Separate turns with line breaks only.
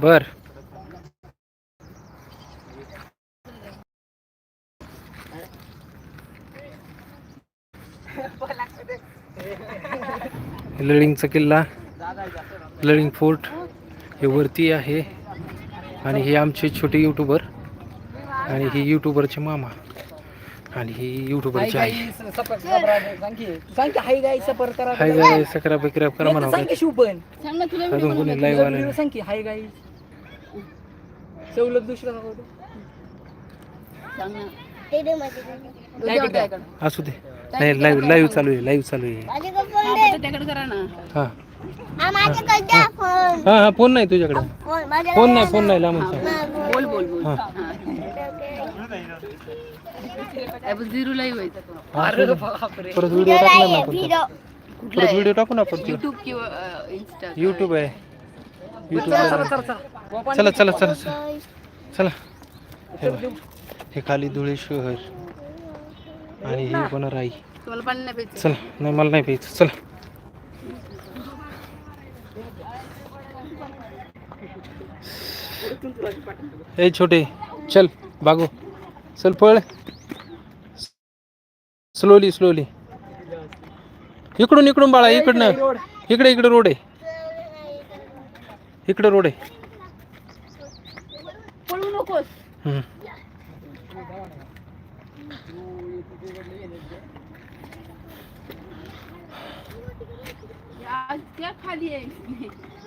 बर. लळिंगचा किल्ला लळिंग फोर्ट हे वरती आहे. आणि हे आमचे छोटे युट्यूबर आणि हे युट्यूबरचे मामा. आणि ही युट्यूबरची आई.
हाय
गाय सकरा बिकरा करा. म्हणा अजून कोणी लाईव्ह आलं नाही.
सांग की हाय गाई सवलत दुसरा दाखवतो.
असू दे. नाही लाईव्ह लाईव्ह चालू आहे लाईव्ह चालू आहे.
हा,
हा. हा हा फोन नाही तुझ्याकडे. फोन नाही फोन नाही लांबून सांग
बोल. बोल बोल
हा.
झिरो लाईव्ह आहे.
हा,
अरे
असू दे.
बापरे.
परत व्हिडिओ टाकणार ना आपण तो.
कुठला
परत व्हिडिओ टाकू ना आपण.
युट्यूब किंवा
युट्यूब आहे. युट्यूब
चला. चला चला.
चला चला चला चला. चला. हे बघ. हे खाली धुळे शहर. आणि हे पण राई.
तुम्हाला पाणी नाही प्यायचं.
चला नाही मला नाही प्यायचं. चला. ए छोटे चल बागो. चल पळ. स्लोली स्लोली इकडून इकडून बाळा इकडनं. इकडे इकडे रोड आहे. इकडे रोड आहे.
पळू नकोस.
हम्म.
या- त्या खाली आहे.